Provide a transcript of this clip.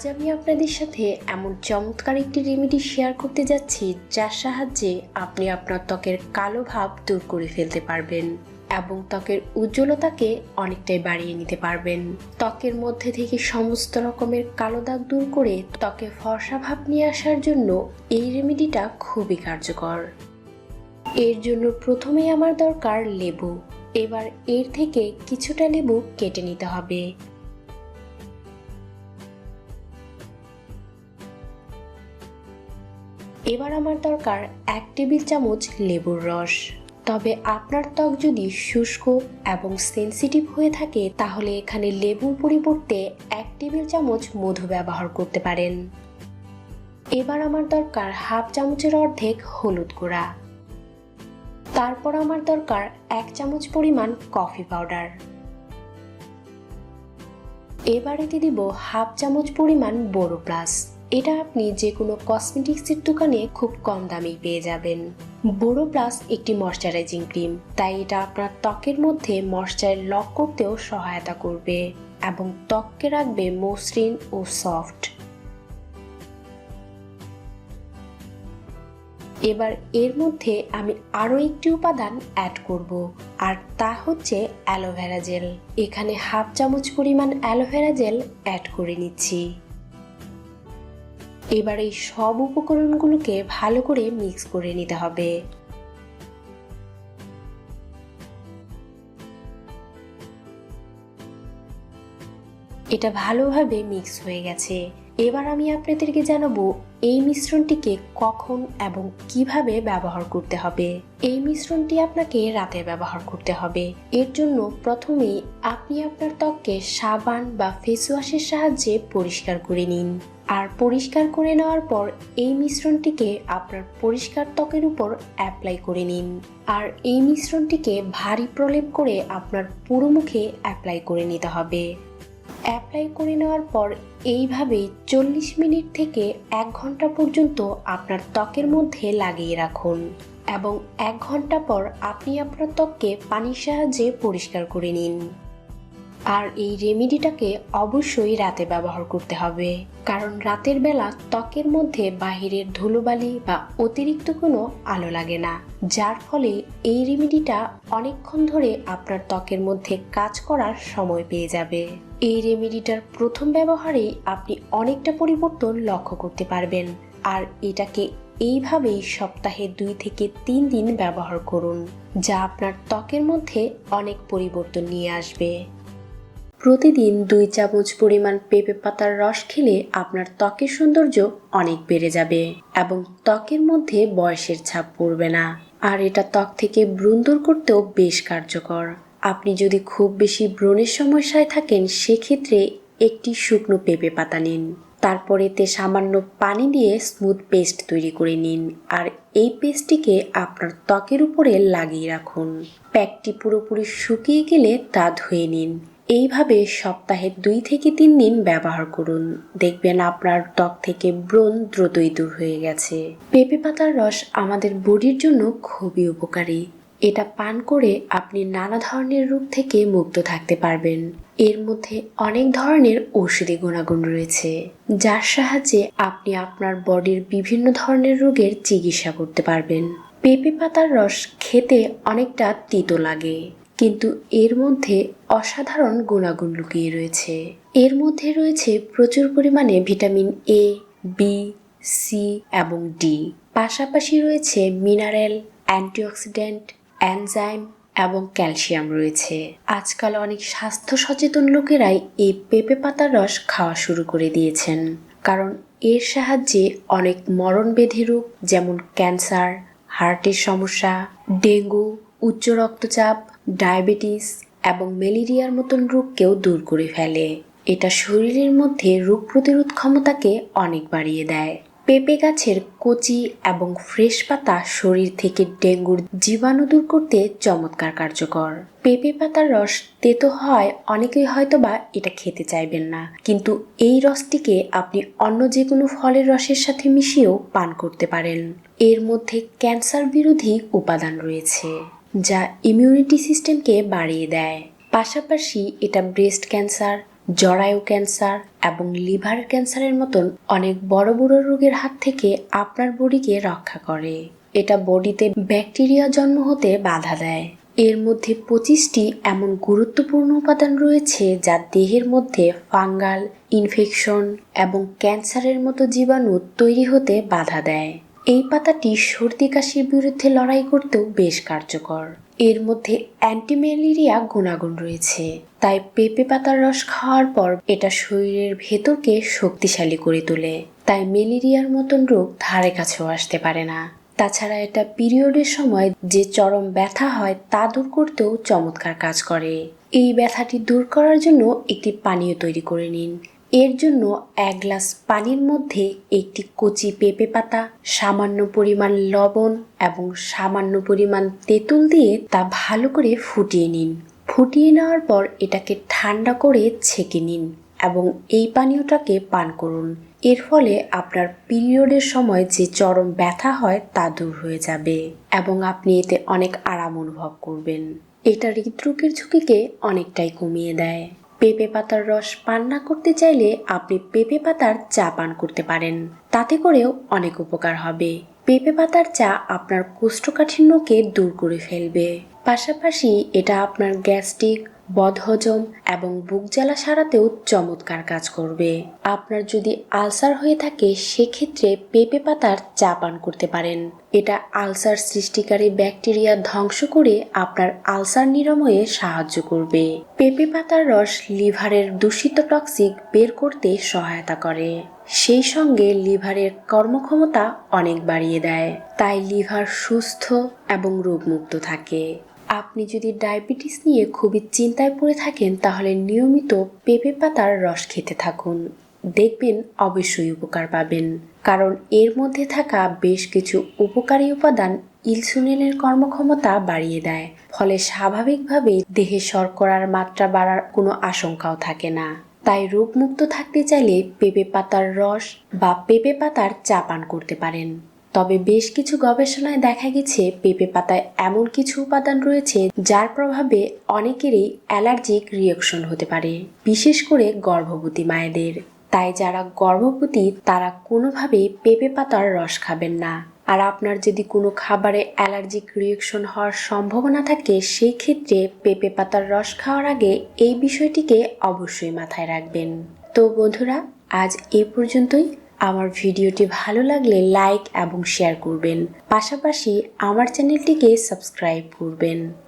আজ আমি আপনাদের সাথে এমন চমৎকার একটি রেমেডি শেয়ার করতে যাচ্ছি, যার সাহায্যে আপনি আপনার ত্বকের কালো ভাব দূর করে ফেলতে পারবেন এবং ত্বকের উজ্জ্বলতাকে অনেকটাই বাড়িয়ে নিতে পারবেন। ত্বকের মধ্যে থেকে সমস্ত রকমের কালো দাগ দূর করে ত্বকে ফর্সা ভাব নিয়ে আসার জন্য এই রেমেডিটা খুবই কার্যকর। এর জন্য প্রথমেই আমার দরকার লেবু। এবার এর থেকে কিছুটা লেবু কেটে নিতে হবে। এবার আমার দরকার এক টেবিল চামচ লেবুর রস। তবে আপনার ত্বক যদি শুষ্ক এবং সেনসিটিভ হয়ে থাকে, তাহলে এখানে লেবুর পরিবর্তে এক টেবিল চামচ মধু ব্যবহার করতে পারেন। এবার আমার দরকার হাফ চামচের অর্ধেক হলুদ গুঁড়া। তারপর আমার দরকার এক চামচ পরিমাণ কফি পাউডার। এবার এতে দিব হাফ চামচ পরিমাণ বোরো প্লাস। এটা আপনি যে কোনো কসমেটিক্সের দোকানে খুব কম দামেই পেয়ে যাবেন। বোরো প্লাস একটি ময়শ্চারাইজিং ক্রিম তাই এটা আপনার ত্বকের মধ্যে ময়শ্চার লক করতেও সহায়তা করবে এবং ত্বককে রাখবে মসৃণ ও সফট এবার এর মধ্যে আমি আরও একটি উপাদান অ্যাড করব, আর তা হচ্ছে অ্যালোভেরা জেল এখানে হাফ চামচ পরিমাণ অ্যালোভেরা জেল অ্যাড করে নিচ্ছি। এবার এই সব উপকরণগুলোকে ভালো করে মিক্স করে নিতে হবে। এটা ভালোভাবে মিক্স হয়ে গেছে। এবার আমি আপনাদেরকে জানাব এই মিশ্রণটিকে কখন এবং কীভাবে ব্যবহার করতে হবে। এই মিশ্রণটি আপনাকে রাতে ব্যবহার করতে হবে। এর জন্য প্রথমেই আপনি আপনার ত্বককে সাবান বা ফেস ওয়াশের সাহায্যে পরিষ্কার করে নিন। আর পরিষ্কার করে নেওয়ার পর এই মিশ্রণটিকে আপনার পরিষ্কার ত্বকের উপর অ্যাপ্লাই করে নিন। আর এই মিশ্রণটিকে ভারী প্রলেপ করে আপনার পুরো মুখে অ্যাপ্লাই করে নিতে হবে। অ্যাপ্লাই করে নেওয়ার পর এইভাবেই চল্লিশ মিনিট থেকে এক ঘণ্টা পর্যন্ত আপনার ত্বকের মধ্যে লাগিয়ে রাখুন এবং এক ঘণ্টা পর আপনি আপনার ত্বককে পানির সাহায্যে পরিষ্কার করে নিন। আর এই রেমেডিটাকে অবশ্যই রাতে ব্যবহার করতে হবে, কারণ রাতের বেলা ত্বকের মধ্যে বাহিরের ধুলোবালি বা অতিরিক্ত কোনো আলো লাগে না, যার ফলে এই রেমেডিটা অনেকক্ষণ ধরে আপনার ত্বকের মধ্যে কাজ করার সময় পেয়ে যাবে। এই রেমেডিটার প্রথম ব্যবহারেই আপনি অনেকটা পরিবর্তন লক্ষ্য করতে পারবেন। আর এটাকে এইভাবেই সপ্তাহে দুই থেকে তিন দিন ব্যবহার করুন, যা আপনার ত্বকের মধ্যে অনেক পরিবর্তন নিয়ে আসবে। প্রতিদিন দুই চামচ পরিমাণ পেঁপে পাতার রস খেলে আপনার ত্বকের সৌন্দর্য অনেক বেড়ে যাবে এবং ত্বকের মধ্যে বয়সের ছাপ পড়বে না। আর এটা ত্বক থেকে ব্রণ দূর করতেও বেশ কার্যকর। আপনি যদি খুব বেশি ব্রণের সমস্যায় থাকেন, সেক্ষেত্রে একটি শুকনো পেঁপে পাতা নিন। তারপর এতে সামান্য পানি দিয়ে স্মুথ পেস্ট তৈরি করে নিন আর এই পেস্টটিকে আপনার ত্বকের উপরে লাগিয়ে রাখুন। প্যাকটি পুরোপুরি শুকিয়ে গেলে তা ধুয়ে নিন। এইভাবে সপ্তাহে দুই থেকে তিন দিন ব্যবহার করুন। দেখবেন আপনার ত্বক থেকে ব্রণ দ্রুতই দূর হয়ে গেছে। পেঁপে পাতার রস আমাদের বডির জন্য খুবই উপকারী। এটা পান করে আপনি নানা ধরনের রোগ থেকে মুক্ত থাকতে পারবেন। এর মধ্যে অনেক ধরনের ঔষধি গুণাগুণ রয়েছে, যার সাহায্যে আপনি আপনার বডির বিভিন্ন ধরনের রোগের চিকিৎসা করতে পারবেন। পেঁপে পাতার রস খেতে অনেকটা তিতো লাগে, কিন্তু এর মধ্যে অসাধারণ গুণাগুণ লুকিয়ে রয়েছে। এর মধ্যে রয়েছে প্রচুর পরিমাণে ভিটামিন এ বি সি এবং ডি পাশাপাশি রয়েছে মিনারেল, অ্যান্টিঅক্সিডেন্ট অ্যানজাইম এবং ক্যালসিয়াম রয়েছে। আজকাল অনেক স্বাস্থ্য সচেতন লোকেরাই এই পেঁপে পাতার রস খাওয়া শুরু করে দিয়েছেন। কারণ এর সাহায্যে অনেক মরণবেধি রোগ যেমন ক্যান্সার, হার্টের সমস্যা, ডেঙ্গু, উচ্চ রক্তচাপ, ডায়াবেটিস এবং ম্যালেরিয়ার মতন রোগকেও দূর করে ফেলে। এটা শরীরের মধ্যে রোগ প্রতিরোধ ক্ষমতাকে অনেক বাড়িয়ে দেয়। পেঁপে গাছের কচি এবং ফ্রেশ পাতা শরীর থেকে ডেঙ্গুর জীবাণু দূর করতে চমৎকার কার্যকর। পেঁপে পাতার রস তেতো হয় অনেকেই হয়তোবা এটা খেতে চাইবেন না। কিন্তু এই রসটিকে আপনি অন্য যে কোনো ফলের রসের সাথে মিশিয়েও পান করতে পারেন। এর মধ্যে ক্যান্সার বিরোধী উপাদান রয়েছে, যা ইমিউনিটি সিস্টেমকে বাড়িয়ে দেয়। পাশাপাশি এটা ব্রেস্ট ক্যান্সার জরায়ু ক্যান্সার এবং লিভার ক্যান্সারের মতন অনেক বড় বড় রোগের হাত থেকে আপনার বডিকে রক্ষা করে। এটা বডিতে ব্যাকটেরিয়া জন্ম হতে বাধা দেয়। এর মধ্যে পঁচিশটি এমন গুরুত্বপূর্ণ উপাদান রয়েছে যা দেহের মধ্যে ফাঙ্গাল, ইনফেকশন এবং ক্যান্সারের মতো জীবাণু তৈরি হতে বাধা দেয়। এই পাতাটি সর্দি কাশির বিরুদ্ধে লড়াই করতেও বেশ কার্যকর। এর মধ্যে অ্যান্টিম্যালেরিয়া গুণাগুণ রয়েছে। তাই পেঁপে পাতার রস খাওয়ার পর এটা শরীরের ভেতরকে শক্তিশালী করে তোলে। তাই ম্যালেরিয়ার মতন রোগ ধারে কাছেও আসতে পারে না। তাছাড়া এটা পিরিয়ডের সময় যে চরম ব্যথা হয় তা দূর করতেও চমৎকার কাজ করে। এই ব্যথাটি দূর করার জন্য একটি পানীয় তৈরি করে নিন। এর জন্য এক গ্লাস পানির মধ্যে একটি কচি পেঁপে পাতা, সামান্য পরিমাণ লবণ এবং সামান্য পরিমাণ তেঁতুল দিয়ে তা ভালো করে ফুটিয়ে নিন। ফুটিয়ে নেওয়ার পর এটাকে ঠান্ডা করে ছেঁকে নিন এবং এই পানীয়টাকে পান করুন। এর ফলে আপনার পিরিয়ডের সময় যে চরম ব্যথা হয় তা দূর হয়ে যাবে এবং আপনি এতে অনেক আরাম অনুভব করবেন। এটা হৃদরোগের ঝুঁকিকে অনেকটাই কমিয়ে দেয়। পেঁপে পাতার রস পান না করতে চাইলে আপনি পেঁপে পাতার চা পান করতে পারেন। তাতে করেও অনেক উপকার হবে। পেঁপে পাতার চা আপনার কোষ্ঠকাঠিন্যকে দূর করে ফেলবে। পাশাপাশি এটা আপনার গ্যাস্ট্রিক বদহজম এবং বুক জ্বালা সারাতেও চমৎকার কাজ করবে। আপনার যদি আলসার হয়ে থাকে, সেক্ষেত্রে পেঁপে পাতার চা পান করতে পারেন। এটা আলসার সৃষ্টিকারী ব্যাকটেরিয়া ধ্বংস করে আপনার আলসার নিরাময়ে সাহায্য করবে। পেঁপে পাতার রস লিভারের দূষিত টক্সিক বের করতে সহায়তা করে। সেই সঙ্গে লিভারের কর্মক্ষমতা অনেক বাড়িয়ে দেয়। তাই লিভার সুস্থ এবং রোগমুক্ত থাকে। আপনি যদি ডায়াবেটিস নিয়ে খুবই চিন্তায় পড়ে থাকেন, তাহলে নিয়মিত পেঁপে পাতার রস খেতে থাকুন। দেখবেন অবশ্যই উপকার পাবেন। কারণ এর মধ্যে থাকা বেশ কিছু উপকারী উপাদান ইনসুলিনের কর্মক্ষমতা বাড়িয়ে দেয়। ফলে স্বাভাবিকভাবে দেহে শর্করার মাত্রা বাড়ার কোনো আশঙ্কাও থাকে না। তাই রোগমুক্ত থাকতে চাইলে পেঁপে পাতার রস বা পেঁপে পাতার চা পান করতে পারেন। তবে বেশ কিছু গবেষণায় দেখা গেছে পেঁপে পাতায় এমন কিছু উপাদান রয়েছে যার প্রভাবে অনেকেরই অ্যালার্জিক রিয়াকশন হতে পারে, বিশেষ করে গর্ভবতী মায়েদের। তাই যারা গর্ভবতী, তারা কোনোভাবেই পেঁপে পাতার রস খাবেন না। আর আপনার যদি কোনো খাবারে অ্যালার্জিক রিয়াকশন হওয়ার সম্ভাবনা থাকে, সেই ক্ষেত্রে পেঁপে পাতার রস খাওয়ার আগে এই বিষয়টিকে অবশ্যই মাথায় রাখবেন। তো বন্ধুরা, আজ এই পর্যন্তই। আমার ভিডিওটি ভালো লাগলে লাইক এবং শেয়ার করবেন। পাশাপাশি আমার চ্যানেলটিকে সাবস্ক্রাইব করবেন।